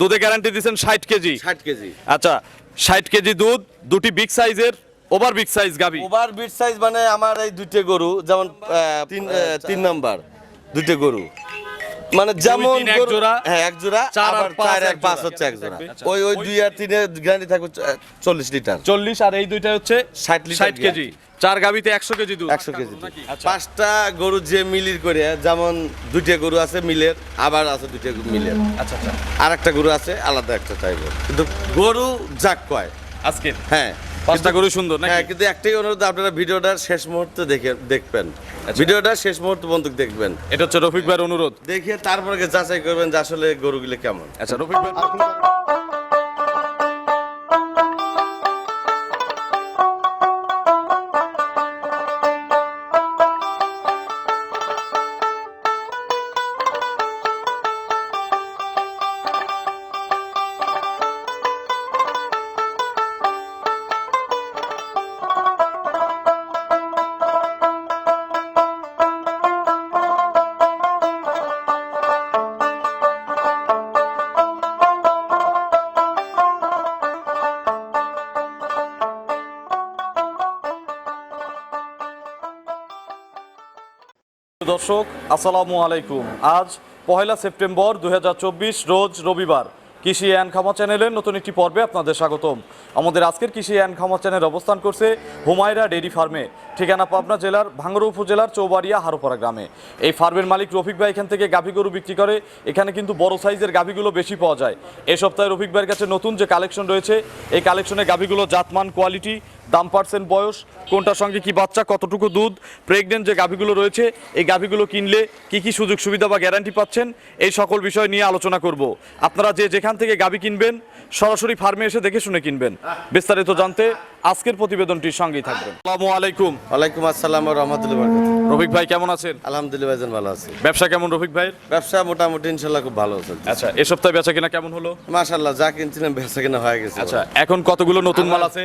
দুধে গ্যারান্টি দিচ্ছেন ষাট কেজি। ষাট কেজি। আচ্ছা ষাট কেজি দুধ দুটি বিগ সাইজের ওভার বিগ সাইজ গাবি ওভার বিগ সাইজ মানে আমার এই দুইটা গরু যেমন তিন তিন নাম্বার দুইটা গরু। মানে যেমন এক জোড়া, হ্যাঁ এক জোড়া চার আর চার এক এক পাঁচ হচ্ছে এক জোড়া। আচ্ছা। ওই ওই দুই আর তিনে গ্যারান্টি থাকবে চল্লিশ লিটার। চল্লিশ আর এই দুইটা হচ্ছে 60 লিটার ষাট কেজি। চার গাবিতে একশো কেজি দুধ। একশো কেজি আচ্ছা। পাঁচটা গরু যে মিলির করে যেমন দুইটা গরু আছে মিলের আবার আছে দুইটা মিলের। আচ্ছা আচ্ছা। আর একটা গরু আছে আলাদা একটা টাইপের কিন্তু গরু যাক কয়। আজকে হ্যাঁ। পাঁচটা গরু সুন্দর হ্যাঁ কিন্তু একটাই অনুরোধ আপনারা ভিডিওটার শেষ মুহূর্তে দেখে দেখবেন। আচ্ছা। ভিডিওটা শেষ মুহূর্ত পর্যন্ত দেখবেন। এটা হচ্ছে রফিক ভাইয়ের অনুরোধ। দেখে তারপরে যাচাই করবেন যে আসলে গরুগুলো কেমন। আচ্ছা রফিক ভাই দর্শক, আসসালামু আলাইকুম। আজ পহেলা সেপ্টেম্বর দু হাজার চব্বিশ, রোজ রবিবার কৃষি অ্যান্ড খামা চ্যানেলের নতুন একটি পর্বে আপনাদের স্বাগতম। আমাদের আজকের কৃষি অ্যান্ড খামা চ্যানেল অবস্থান করছে হুমায়রা ডেরি ফার্মে। ঠিকানা পাবনা জেলার ভাঙ্গড়া উপজেলার চৌবাড়িয়া হারোপাড়া গ্রামে। এই ফার্মের মালিক রফিক ভাই এখান থেকে গাভী গরু বিক্রি করে। এখানে কিন্তু বড় সাইজের গাভীগুলো বেশি পাওয়া যায়। এই সপ্তাহে রফিক ভাইয়ের কাছে নতুন যে কালেকশন রয়েছে, এই কালেকশনে গাভীগুলো জাতমান, কোয়ালিটি, দাম, পার্সেন্ট, বয়স, কোনটার সঙ্গে কি বাচ্চা, কতটুকু দুধ প্রেগনেন্ট যে গাভীগুলো রয়েছে, এই গাভীগুলো কিনলে কি কি সুযোগ সুবিধা বা গ্যারান্টি পাচ্ছেন, এই সকল বিষয় নিয়ে আলোচনা করব। আপনারা যে যেখান থেকে গাভী কিনবেন, সরাসরি ফার্মে এসে দেখে শুনে কিনবেন। বিস্তারিত জানতে আজকের প্রতিবেদনটির সঙ্গেই থাকবেন। আসসালামু আলাইকুম। ওয়ালাইকুম আসসালাম রহমতুল্লাহ রফিক ভাই কেমন আছেন? আলহামদুলিল্লাহ ভাইজান ভালো আছি। ব্যবসা কেমন রফিক ভাইয়ের? ব্যবসা মোটামুটি ইনশাল্লাহ খুব ভালো চলছে। আচ্ছা এ সপ্তাহে বেচা কিনা কেমন হলো? মাশাল্লাহ যা কিনছিলাম বেচা কিনা হয়ে গেছে। আচ্ছা এখন কতগুলো নতুন মাল আছে?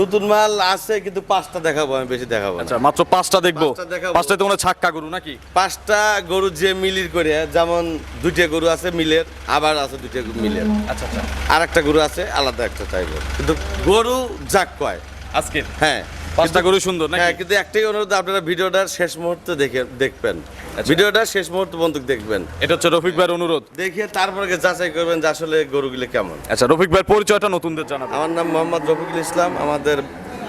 নতুন মাল আছে কিন্তু পাঁচটা দেখাবো আমি বেশি দেখাবো আচ্ছা মাত্র পাঁচটা দেখব। পাঁচটা। পাঁচটায় তোমরা ছাক্কা গরু নাকি? পাঁচটা গরু যে মিলির করে যেমন দুইটা গরু আছে মিলের আবার আছে দুইটা মিলের। আচ্ছা আচ্ছা। আর একটা গরু আছে আলাদা একটা টাইপের কিন্তু গরু যাক কয়। আজকে হ্যাঁ। পাঁচটা গরু সুন্দর নাকি? হ্যাঁ কিন্তু একটাই অনুরোধ আপনারা ভিডিওটার শেষ মুহূর্তে দেখে দেখবেন। আচ্ছা। ভিডিওটা শেষ মুহূর্ত পর্যন্ত দেখবেন। এটা হচ্ছে রফিক ভাইয়ের অনুরোধ। দেখে তারপরে যাচাই করবেন যে আসলে গরুগুলো কেমন। আচ্ছা রফিক ভাইয়ের পরিচয়টা নতুনদের জানাবেন। আমার নাম মোহাম্মদ রফিকুল ইসলাম আমাদের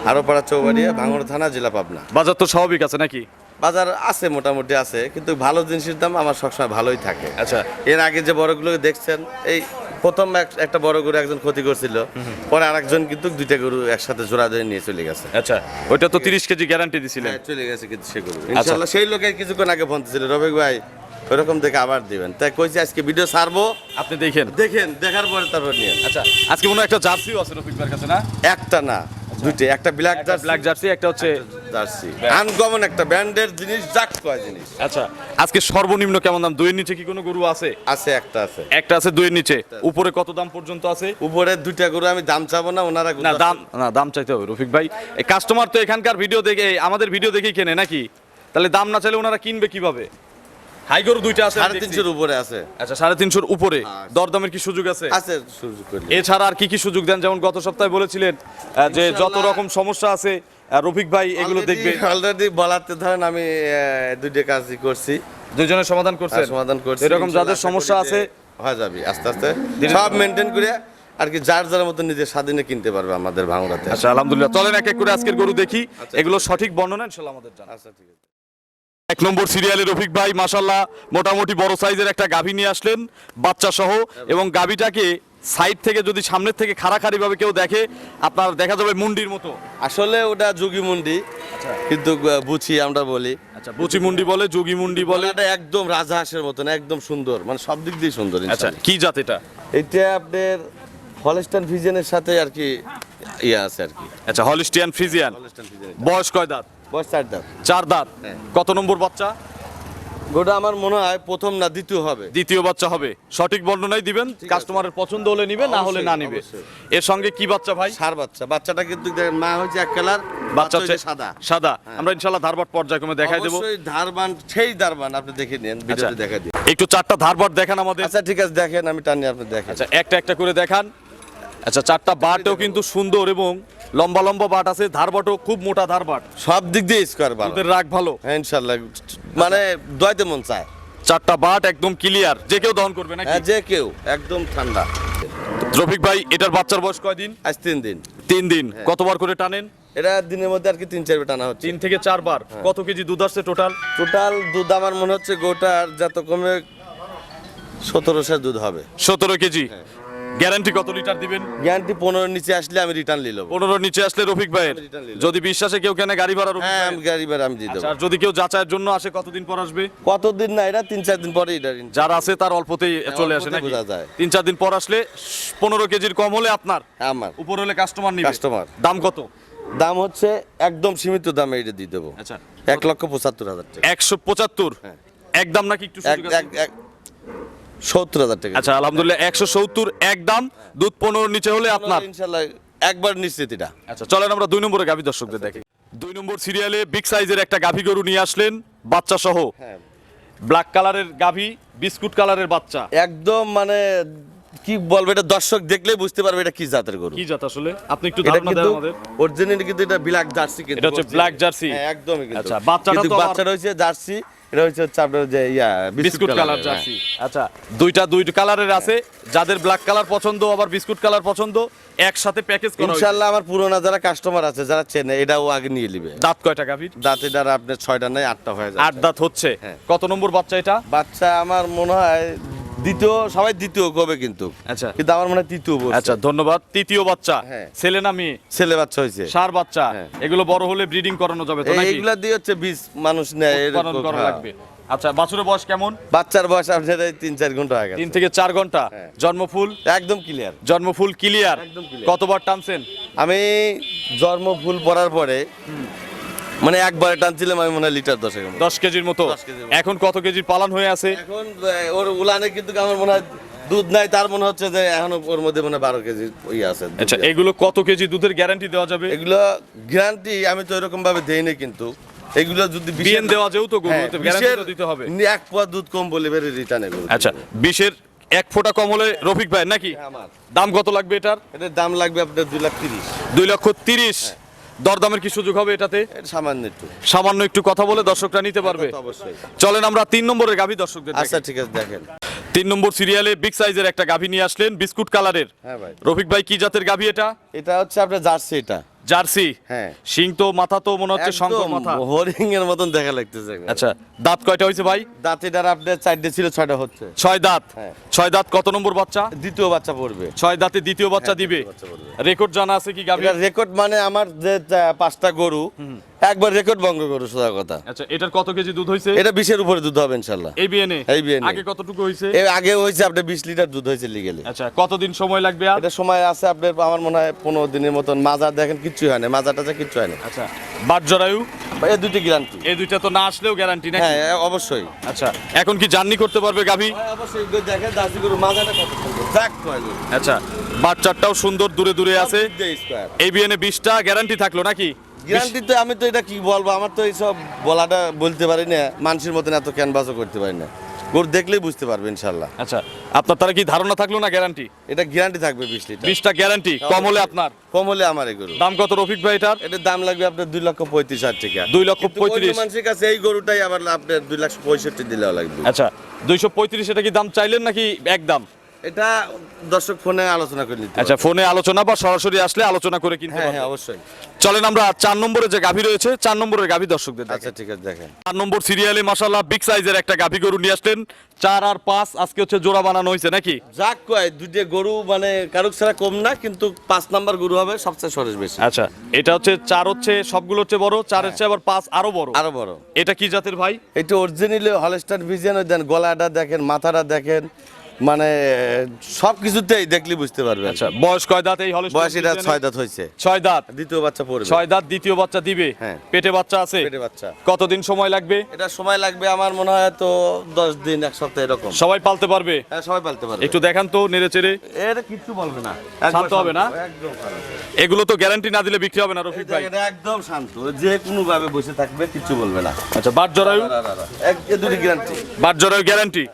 আরোপাড়া চৌবাড়িয়া ভাঙড় থানা জেলা পাবনা। বাজার তো স্বাভাবিক আছে নাকি? বাজার আছে মোটামুটি আছে কিন্তু ভালো জিনিসের দাম আমার সবসময় ভালোই থাকে। আচ্ছা। এর আগে যে বড়গুলো দেখছেন এই প্রথম এক- একটা বড় গরু একজন ক্ষতি করছিল পরে আরেকজন কিন্তু দুইটা গরু একসাথে জোড়া ধরে নিয়ে চলে গেছে। আচ্ছা ওইটা তো তিরিশ কেজি গ্যারান্টি দিছিলেন। হ্যাঁ, চলে গেছে কিন্তু সে গরু। ইনশাল্লাহ সেই লোকে কিছুক্ষণ আগে ফোন দিয়েছিল রবিক ভাই ওরকম দেখে আবার দিবেন। তাই কইছি আজকে ভিডিও ছাড়বো। আপনি দেখেন। দেখেন দেখার পরে তারপর নিয়ে আচ্ছা আজকে মনে একটা জার্সিও আছে রফিক ভাইয়ের কাছে না? একটা না দুইটা একটা ব্ল্যাক একটা ব্ল্যাক জার্সি। একটা হচ্ছে জার্সি আনকমন একটা ব্র্যান্ডের জিনিস জাক কয় জিনিস। আচ্ছা আজকে সর্বনিম্ন কেমন দাম? দুইয়ের নিচে কি কোনো গরু আছে? আছে একটা আছে। একটা আছে দুইয়ের নিচে। উপরে কত দাম পর্যন্ত আছে? উপরে দুইটা গরু আমি দাম চাবো না ওনারা না দাম না দাম চাইতে হবে রফিক ভাই। এই কাস্টমার তো এখানকার ভিডিও দেখে আমাদের ভিডিও দেখেই কেনে নাকি? তাহলে দাম না চাইলে ওনারা কিনবে কীভাবে? হাই গরু দুইটা আছে সাড়ে তিনশোর উপরে আছে। আচ্ছা সাড়ে তিনশোর উপরে। হ্যাঁ। দরদামের কি সুযোগ আছে? আছে সুযোগ এছাড়া আর কি কি সুযোগ দেন? যেমন গত সপ্তাহে বলেছিলেন যে যত রকম সমস্যা আছে রফিক ভাই এগুলো দেখবে। অলরেডি বলাতে ধরেন আমি দুইটা কাজই করছি। দুজনের সমাধান করছেন? আর সমাধান করছি। এরকম যাদের সমস্যা আছে হয়ে যাবে আস্তে আস্তে। সব মেনটেন করে আর কি যার যার মতো নিজের স্বাধীনে কিনতে পারবে আমাদের ভাঙড়াতে আচ্ছা আলহামদুলিল্লাহ। চলেন এক এক করে আজকের গরু দেখি। এগুলো সঠিক বর্ণনা ইনশাল্লাহ আমাদের জানা আচ্ছা ঠিক আছে। এক নম্বর সিরিয়ালে রফিক ভাই মাসাল্লাহ মোটামুটি বড় সাইজের একটা গাভী নিয়ে আসলেন বাচ্চা সহ এবং গাভীটাকে সাইড থেকে যদি সামনের থেকে খাড়াখাড়ি ভাবে কেউ দেখে আপনার দেখা যাবে মুন্ডির মতো। আসলে ওটা যোগী মুন্ডি কিন্তু বুচি আমরা বলি। আচ্ছা বুচি মুন্ডি বলে যোগী মুন্ডি বলে। বলে একদম রাজহাঁসের মতন একদম সুন্দর মানে সব দিক দিয়ে সুন্দর আচ্ছা। কি জাত এটা? এটা আপনার হলস্টান ফিজেনের সাথে আর কি ইয়ে আছে আর কি। আচ্ছা হলিস্টিয়ান ফ্রিজিয়ান ফিজেনের বয়স কয় দাঁত? বয়স চার দাম চার দাঁত। হ্যাঁ। কত নম্বর বাচ্চা? গোটা আমার মনে হয় প্রথম না দ্বিতীয় হবে। দ্বিতীয় বাচ্চা হবে। সঠিক বর্ণনাই দিবেন কাস্টমারের পছন্দ হলে নিবে না হলে না নিবে। এর সঙ্গে কি বাচ্চা ভাই? সার বাচ্চা। বাচ্চাটা কিন্তু মা হচ্ছে এক কালার বাচ্চা হচ্ছে সাদা। সাদা। আমরা ইনশাল্লাহ ধারবাট পর্যায়ক্রমে দেখাই দেবো। ধারবান সেই ধারবান আপনি দেখে নেন ভিডিওতে আচ্ছা। দেখা দিন। একটু চারটা ধারবাট দেখান আমাদের। আচ্ছা ঠিক আছে দেখেন আমি টানি আপনি দেখেন। আচ্ছা একটা একটা করে দেখান। আচ্ছা চারটা বাটও কিন্তু সুন্দর এবং লম্বা লম্বা বাট আছে ধার বাটও খুব মোটা ধার বাট সব দিক দিয়ে স্কোয়ার ভালো। ওদের রাগ ভালো। হ্যাঁ ইনশাল্লাহ। মানে দয়তে মন চায়। চারটা বাট একদম ক্লিয়ার যে কেউ দহন করবে নাকি? হ্যাঁ যে কেউ। একদম ঠান্ডা। রফিক ভাই এটার বাচ্চার বয়স কয়দিন আজ তিন দিন। তিন দিন। কতবার করে টানেন? এটা দিনের মধ্যে আর কি তিন চারবার টানা হচ্ছে। তিন থেকে চারবার। কত কেজি দুধ আসছে টোটাল টোটাল দুধ আমার মনে হচ্ছে গোটার যত কমে সতেরোশো দুধ হবে। সতেরো কেজি। গ্যারান্টি কত লিটার দিবেন? গ্যারান্টি পনেরো নিচে আসলে আমি রিটার্ন নিয়ে নেব। পনেরো নিচে আসলে রফিক ভাইয়ের। যদি বিশ্বাসে কেউ কেনে গাড়ি ভাড়া রফিক হ্যাঁ আমি গাড়ি ভাড়া আমি দিয়ে আচ্ছা, দেবো। আর যদি কেউ যাচাইয়ের জন্য আসে কতদিন পর আসবে? কতদিন না এটা তিন চার দিন পরে এটা যারা আছে তার অল্পতেই চলে আসে নাকি? বোঝা যায়। তিন চার দিন পর আসলে পনেরো কেজির কম হলে আপনার। আমার। উপর হলে কাস্টমার নিবে। Customer। দাম কত? দাম হচ্ছে একদম সীমিত দামে এটা দিয়ে দেবো। আচ্ছা। এক লক্ষ পঁচাত্তর হাজার টাকা। একশো পঁচাত্তর? হ্যাঁ। একদম নাকি একটু এক সুযোগ আছে? এক এক সত্তর হাজার টাকা। আচ্ছা আলহামদুলিল্লাহ একশো সত্তর এক দাম দুধ পনেরো নিচে হলে আপনার। ইনশাল্লাহ একবার নিশ্চিত এটা। আচ্ছা চলেন আমরা দুই নম্বরে গাভী দর্শকদের দেখি। দুই নম্বর সিরিয়ালে বিগ সাইজের একটা গাভী গরু নিয়ে আসলেন বাচ্চা সহ হ্যাঁ। ব্ল্যাক কালারের গাভী বিস্কুট কালারের বাচ্চা। একদম মানে কি বলব এটা দর্শক দেখলেই বুঝতে পারবে এটা কি জাতের গরু। কি জাত আসলে? আপনি একটু ধারণা দেন আমাদের। অরিজিনাল কিন্তু এটা ব্ল্যাক জার্সি কিন্তু এটা হচ্ছে black jersey। হ্যাঁ, একদমই কিন্তু। আচ্ছা, বাচ্চাটা তো বাচ্চাটা হচ্ছে জার্সি এটা হচ্ছে হচ্ছে আপনার যে ইয়া বিস্কুট কালার colour-এর, জার্সি। আচ্ছা দুইটা দুই কালারের আছে। যাদের ব্ল্যাক কালার পছন্দ আবার বিস্কুট কালার পছন্দ একসাথে প্যাকেজ হ্যাঁ। করা। ইনশাআল্লাহ আমার পুরোনো যারা কাস্টমার আছে যারা চেনে এটাও আগে নিয়ে নিবে। দাঁত কয়টা গাভীর দাঁত এটার আপনার ছয়টা নাই আটটা হয়ে যায় আট দাঁত হচ্ছে। হ্যাঁ। কত নম্বর বাচ্চা এটা? বাচ্চা আমার মনে হয় দ্বিতীয় সবাই দ্বিতীয় কবে কিন্তু। আচ্ছা। কিন্তু আমার মনে হয় তৃতীয় বলছে। আচ্ছা ধন্যবাদ। তৃতীয় বাচ্চা হ্যাঁ। ছেলে না মেয়ে? ছেলে বাচ্চা হয়েছে। সার বাচ্চা হ্যাঁ। এগুলো বড় হলে ব্রিডিং করানো যাবে তো এই- নাকি? এইগুলা দিয়ে হচ্ছে বীজ মানুষ নেয় উৎপাদন এরকম, করা হ্যাঁ। লাগবে। আচ্ছা বাছুরের বয়স কেমন? বাচ্চার বয়স আপনার এই তিন চার ঘণ্টা হয়ে গেছে। তিন থেকে চার ঘণ্টা। হ্যাঁ। জন্মফুল? একদম ক্লিয়ার জন্মফুল ক্লিয়ার একদম clear। কতবার টানছেন? আমি জন্ম ফুল পড়ার পরে মানে একবারে টানছিলাম আমি মনে হয় লিটার মতো। দশ কেজির মতো? 10 কেজির মতো। এখন কত কেজির পালন হয়ে আছে? এখন ওর উলানে কিন্তু আমার মনে হয় দুধ নাই তার মনে হচ্ছে যে এখন ওর মধ্যে মনে হয় বারো কেজি ইয়ে আছে আচ্ছা এগুলো কত কেজি দুধের গ্যারান্টি দেওয়া যাবে? এগুলো গ্যারান্টি আমি তো এরকম ভাবে দেইনি কিন্তু। এগুলো যদি বিএন দেওয়া যেহেতু হ্যাঁ, গরুতে গ্যারান্টি দিতে হবে। এক পোয়া দুধ কম বলে বেরে রিটার্ন এগুলো। আচ্ছা বিশের এক ফোঁটা কম হলে রফিক ভাই নাকি? আমার। দাম কত লাগবে এটার? এটার দাম লাগবে আপনার দুই লাখ তিরিশ। দুই লক্ষ তিরিশ। দরদামের কি সুযোগ হবে এটাতে? সামান্য একটু। সামান্য একটু কথা বলে দর্শকরা নিতে পারবে। অবশ্যই। চলেন আমরা তিন নম্বরের গাভী দর্শকদের আচ্ছা ঠিক আছে দেখেন। তিন নম্বর সিরিয়ালে বিগ সাইজের একটা গাভী নিয়ে আসলেন বিস্কুট কালারের। হ্যাঁ ভাই। রফিক ভাই কি জাতের গাভী এটা? এটা হচ্ছে আপনার জার্সি এটা। জার্সি। হ্যাঁ। শিং তো মাথা তো মনে হচ্ছে শঙ্কর মাথা। হরিং এর মতন দেখা লাগতেছে আচ্ছা দাঁত কয়টা হয়েছে ভাই? দাঁতিটার আপনার চারটে ছিল ছয়টা হচ্ছে। ছয় দাঁত। হ্যাঁ। ছয় দাঁত কত নম্বর বাচ্চা? দ্বিতীয় বাচ্চা পড়বে। ছয় দাঁতে দ্বিতীয় বাচ্চা হ্যাঁ, দিবে। রেকর্ড জানা আছে কি গাভী রেকর্ড মানে আমার যে পাঁচটা গরু একবার রেকর্ড ভঙ্গ গরু সোজা কথা। আচ্ছা এটার কত কেজি দুধ হয়েছে? এটা বিশের উপরে দুধ হবে এই বিএনএ? এই বিএনএ। আগে কতটুকু হয়েছে? এর আগে হয়েছে আপনার বিশ লিটার দুধ হয়েছে লিগেলে আচ্ছা কতদিন সময় লাগবে আর? এটা সময় আছে আপনার আমার মনে হয় পনেরো দিনের মতন। মাজার দেখেন কিচ্ছু হয় না মাজা টাজা কিচ্ছু হয় না। আচ্ছা বাট জরায়ু? এই দুটি গ্যারান্টি এই দুইটা তো না আসলেও গ্যারান্টি নাকি? হ্যাঁ অবশ্যই। আচ্ছা এখন কি জার্নি করতে পারবে গাভী? অবশ্যই দেখেন দাসি গরু মাজাটা কত দেখ আচ্ছা বাচ্চাটাও সুন্দর দূরে দূরে আছে। এই বিএনএ বিশটা গ্যারান্টি থাকল নাকি? গ্যারান্টি তো আমি তো এটা কি বলব? আমার তো এইসব বলাটা বলতে পারি না। মানুষের মতন এত ক্যানভাসও করতে পারি না। গরু দেখলেই বুঝতে পারবে ইনশাল্লাহ আচ্ছা আপনার তারা কি ধারণা থাকল না গ্যারান্টি এটা গ্যারান্টি থাকবে বিশ লিটার। বিশটা গ্যারান্টি কম হলে আপনার? কম হলে আমার এই গরু। দাম কত রফিক ভাই এটার? এটার দাম লাগবে আপনার দুই লক্ষ পঁয়ত্রিশ হাজার টাকা। দুই লক্ষ পঁয়ত্রিশ। মানুষের কাছে এই গরুটাই আবার আপনার দুই লাখ পঁয়ষট্টি দিলেও লাগবে। আচ্ছা দুইশো পঁয়ত্রিশ এটা কি দাম চাইলেন নাকি একদম? এটা দর্শক ফোনে আলোচনা করে নিতে আচ্ছা ফোনে আলোচনা বা সরাসরি আসলে আলোচনা করে কিনতে হ্যাঁ হ্যাঁ অবশ্যই। চলেন আমরা চার নম্বরে যে গাভী রয়েছে চার নম্বরের গাভী দর্শকদের আচ্ছা ঠিক আছে দেখেন। চার নম্বর সিরিয়ালে মাসাল্লাহ বিগ সাইজের একটা গাভী গরু নিয়ে আসলেন। চার আর পাঁচ আজকে হচ্ছে জোড়া বানানো হয়েছে নাকি? যাক কয় দুইটা গরু মানে কারুক ছাড়া কম না কিন্তু পাঁচ নাম্বার গরু হবে সবচেয়ে সরেস বেশি। আচ্ছা এটা হচ্ছে চার হচ্ছে সবগুলো হচ্ছে বড় চারের চেয়ে আবার পাঁচ আরও বড়। আরও বড়। এটা কি জাতের ভাই? এটা অরিজিনালি হলস্টার ভিজিয়ান দেন গলাটা দেখেন মাথাটা দেখেন। মানে সব কিছুতেই দেখলে বুঝতে পারবে আচ্ছা বয়স কয় দাঁত এই হলে বয়স এটা ছয় দাঁত হয়েছে। ছয় দাঁত। দ্বিতীয় বাচ্চা পড়বে। ছয় দাঁত দ্বিতীয় বাচ্চা দিবে? হ্যাঁ। পেটে বাচ্চা আছে? পেটে বাচ্চা। কতদিন সময় লাগবে? এটা সময় লাগবে আমার মনে হয় তো দশ দিন এক সপ্তাহ এরকম। সবাই পালতে পারবে? হ্যাঁ সবাই পালতে পারবে। একটু দেখান তো নেড়ে চেড়ে। এটা কিচ্ছু বলবে না। শান্ত হবে না? একদম। এগুলো তো গ্যারান্টি না দিলে বিক্রি হবে না রফিক ভাই। এটা একদম শান্ত। যে কোনো ভাবে বসে থাকবে কিচ্ছু বলবে না। আচ্ছা বাট জরায়ু এক দুটি গ্যারান্টি বাট জরায়ু গ্যারান্টি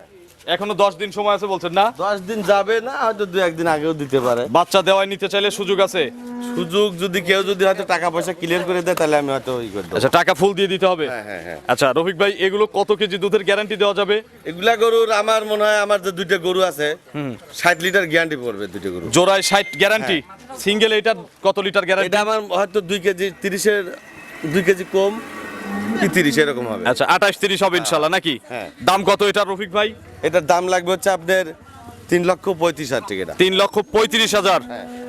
এখনও দশ দিন সময় আছে বলছেন না? দশ দিন যাবে না হয়তো দু একদিন আগেও দিতে পারে। বাচ্চা দেওয়ায় নিতে চাইলে সুযোগ আছে? সুযোগ যদি কেউ যদি হয়তো টাকা পয়সা ক্লিয়ার করে দেয় তাহলে আমি হয়তো ওই করে দেবো। আচ্ছা টাকা ফুল দিয়ে দিতে হবে? হ্যাঁ হ্যাঁ হ্যাঁ। আচ্ছা রফিক ভাই এগুলো কত কেজি দুধের গ্যারান্টি দেওয়া যাবে? এগুলা গরুর আমার মনে হয় আমার যে দুইটা গরু আছে ষাট লিটার গ্যারান্টি পড়বে দুইটা গরু জোড়ায় ষাট গ্যারান্টি সিঙ্গেল এটার কত লিটার গ্যারান্টি এটা আমার হয়তো দুই কেজি তিরিশের দুই কেজি কম। কি তিরিশ এরকম হবে। আচ্ছা আঠাশ তিরিশ হবে ইনশাল্লাহ নাকি? হ্যাঁ। দাম কত এটা রফিক ভাই? এটার দাম লাগবে হচ্ছে আপনার তিন লক্ষ পঁয়ত্রিশ হাজার টাকা এটা। তিন লক্ষ পঁয়ত্রিশ হাজার?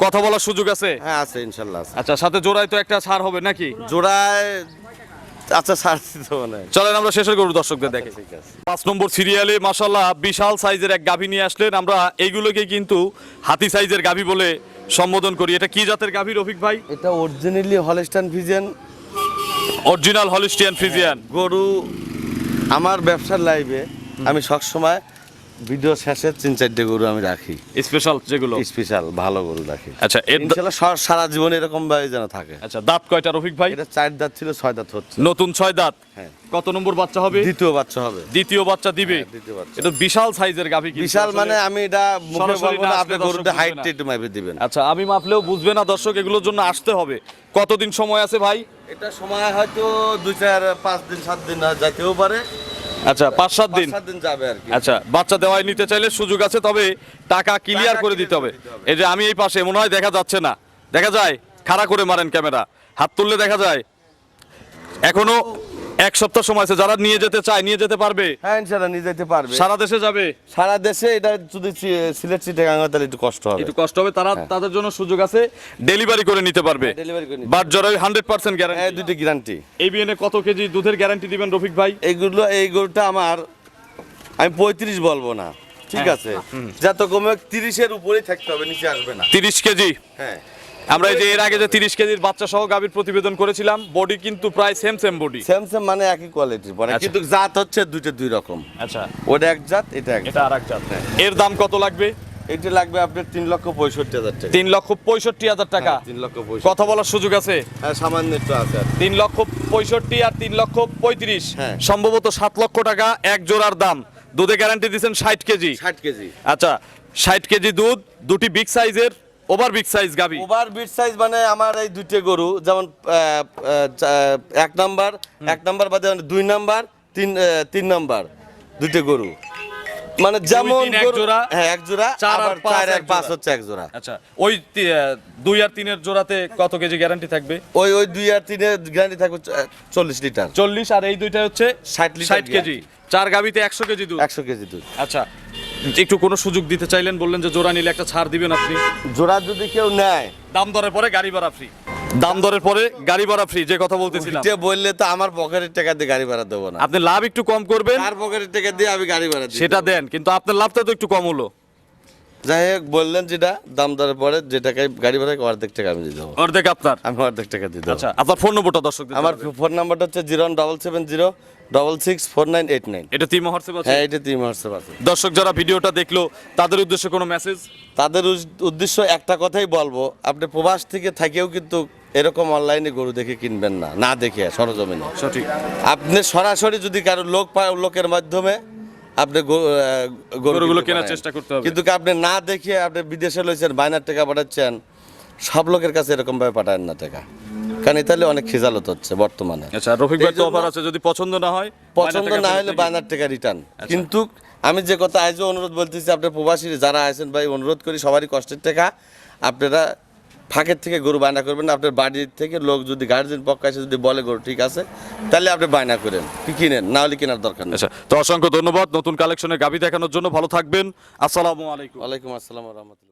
কথা বলার সুযোগ আছে? হ্যাঁ আছে ইনশাল্লাহ আচ্ছা সাথে জোড়ায় তো একটা ছাড় হবে নাকি? জোড়ায় আচ্ছা সার দিতে মনে হয় চলেন আমরা শেষের গরু দর্শকদের দেখে। পাঁচ নম্বর সিরিয়ালে মাসাল্লাহ বিশাল সাইজের এক গাভী নিয়ে আসলেন। আমরা এইগুলোকে কিন্তু হাতি সাইজের গাভী বলে সম্বোধন করি। এটা কি জাতের গাভী রফিক ভাই? এটা originally Holstein Friesian original Holstein Friesian গরু আমার ব্যবসার লাইফে আমি সবসময় ভিডিও শেষে তিন চারটে গরু আমি রাখি। স্পেশাল যেগুলো? স্পেশাল ভালো গরু রাখি। আচ্ছা এর সারা জীবন এরকম ভাবে যেন থাকে। আচ্ছা দাঁত কয়টা রফিক ভাই? এটা চার দাঁত ছিল ছয় দাঁত হচ্ছে। নতুন ছয় দাঁত? হ্যাঁ। কত নম্বর বাচ্চা হবে? দ্বিতীয় বাচ্চা হবে। দ্বিতীয় বাচ্চা দিবে? হ্যাঁ, দ্বিতীয় বাচ্চা। এটা বিশাল সাইজের গাভী বিশাল মানে আমি এটা মুখে বলব না আপনি গরুটা হাইট একটু মাপে দিবেন। আচ্ছা আমি মাপলেও বুঝবে না দর্শক এগুলোর জন্য আসতে হবে। কতদিন সময় আছে ভাই? এটা সময় হয়তো দুই চার পাঁচ দিন সাত দিন যাইতেও পারে। আচ্ছা পাঁচ সাত দিন। দিন যাবে আর কি। আচ্ছা বাচ্চা দেওয়ায় নিতে চাইলে সুযোগ আছে তবে টাকা ক্লিয়ার করে দিতে হবে। এই যে আমি এই পাশে মনে হয় দেখা যাচ্ছে না। দেখা যায় খাড়া করে মারেন ক্যামেরা। হাত তুললে দেখা যায় এখনও এক সপ্তাহ সময় আছে যারা নিয়ে যেতে চায় নিয়ে যেতে পারবে? হ্যাঁ ইনশাল্লাহ নিয়ে যেতে পারবে। সারা দেশে যাবে? সারা দেশে এটা যদি সিলেট চিটাগাং হয় তাহলে একটু কষ্ট হবে। একটু কষ্ট হবে তারা তাদের জন্য সুযোগ আছে ডেলিভারি করে নিতে পারবে। ডেলিভারি করে নিতে বাট জরাই হান্ড্রেড পার্সেন্ট হ্যাঁ গ্যারান্টি দুটি গ্যারান্টি এই বিএনএ কত কেজি দুধের গ্যারান্টি দিবেন রফিক ভাই? এইগুলো এই গরুটা আমার আমি পঁয়ত্রিশ বলব না ঠিক হ্যাঁ। আছে? যত কমে তিরিশের উপরেই থাকতে হবে নিচে আসবে না। তিরিশ কেজি? হ্যাঁ। আমরা এই যে এর আগে যে তিরিশ কেজির বাচ্চা সহ গাভীর প্রতিবেদন করেছিলাম বডি কিন্তু প্রায় same same body same same মানে একই কোয়ালিটির পরে আচ্ছা। কিন্তু জাত হচ্ছে দুইটা দুই রকম। আচ্ছা। ওটা এক জাত এটা এক এটা আরেক জাত। এর দাম কত লাগবে? এটা লাগবে আপনার তিন লক্ষ পঁয়ষট্টি হাজার টাকা। তিন লক্ষ পঁয়ষট্টি হাজার টাকা। হ্যাঁ, তিন লক্ষ কথা বলার সুযোগ আছে? হ্যাঁ সামান্য একটু আছে। তিন লক্ষ পঁয়ষট্টি আর তিন লক্ষ পঁয়ত্রিশ। হ্যাঁ। সম্ভবত সাত লক্ষ টাকা এক জোড়ার দাম। দুধে গ্যারান্টি দিচ্ছেন ষাট কেজি। ষাট কেজি। আচ্ছা ষাট কেজি দুধ দুটি বিগ সাইজের ওভার বিগ সাইজ গাবি ওভার বিট সাইজ মানে আমার এই দুইটা গরু যেমন এক নাম্বার এক নাম্বার বাদে মানে দুই নাম্বার তিন তিন নাম্বার দুইটা গরু। মানে যেমন এক জোড়া, হ্যাঁ এক জোড়া চার আর চার এক আর পাঁচ হচ্ছে এক জোড়া। আচ্ছা ওই দুই আর তিনের জোড়াতে কত কেজি গ্যারান্টি থাকবে? ওই ওই দুই আর তিনের গ্যারান্টি থাকবে চল্লিশ লিটার। চল্লিশ আর এই দুইটা হচ্ছে 60 লিটার ষাট কেজি। চার গাবিতে একশো কেজি দুধ। একশো কেজি দুধ। আচ্ছা একটু কোনো সুযোগ দিতে চাইলেন বললেন যে জোড়া নিলে একটা ছাড় দিবেন আপনি। জোড়া যদি কেউ নেয়। দাম দরের পরে গাড়ি ভাড়া ফ্রি দাম দরের পরে গাড়ি ভাড়া ফ্রি যে কথা বলতেছিলাম। যে বললে তো আমার পকেটের টাকা দিয়ে গাড়ি ভাড়া দেবো না। আপনি লাভ একটু কম করবেন। আর পকেটের টাকা দিয়ে আমি গাড়ি ভাড়া সেটা দেন কিন্তু আপনার লাভটা তো একটু কম হলো। যাই হোক বললেন যেটা দাম দরের পরে যে টাকায় গাড়ি ভাড়া অর্ধেক টাকা আমি দিয়ে দেবো। অর্ধেক আপনার? আমি অর্ধেক টাকা দিয়ে দেবো। আচ্ছা আপনার ফোন নম্বরটা দর্শক আমার ফোন নাম্বারটা হচ্ছে zero double seven zero double six four nine eight nine. এটা তিন হোয়াটসঅ্যাপ আছে? হ্যাঁ এটা তিন হোয়াটসঅ্যাপ আছে। দর্শক যারা ভিডিওটা দেখল তাদের উদ্দেশ্যে কোনো মেসেজ তাদের উদ্দেশ্য একটা কথাই বলব আপনি প্রবাস থেকে থাকেও কিন্তু এরকম অনলাইনে গরু দেখে কিনবেন না না দেখে সরজমিনে। সঠিক। আপনি সরাসরি যদি কারও লোক পায় লোকের মাধ্যমে আপনি গরুগুলো কেনার চেষ্টা করতে হবে। কিন্তু আপনি না দেখিয়ে আপনি বিদেশে লইছেন বাইনার টাকা পাঠাচ্ছেন সব লোকের কাছে এরকম ভাবে পাঠান না টাকা। কারণ ইতালি অনেক খেজালত হচ্ছে বর্তমানে। আচ্ছা রফিক ভাই তো অফার আছে যদি পছন্দ না হয় পছন্দ না হলে বাইনার টাকা রিটার্ন কিন্তু আমি যে কথা আজও অনুরোধ বলতেছি আপনার প্রবাসী যারা আছেন ভাই অনুরোধ করি সবারই কষ্টের টাকা। আপনারা ফাঁকের থেকে গরু বায়না করবেন না। আপনার বাড়ির থেকে লোক যদি গার্জেন পক্ষ এসে যদি বলে গরু ঠিক আছে তাহলে আপনি বায়না করেন কি কিনেন না হলে কেনার দরকার নেই। আচ্ছা তো অসংখ্য ধন্যবাদ নতুন কালেকশনের গাভি দেখানোর জন্য। ভালো থাকবেন। আসসালামু আলাইকুম। আলাইকুম আসসালাম রহমতুল্লাহ।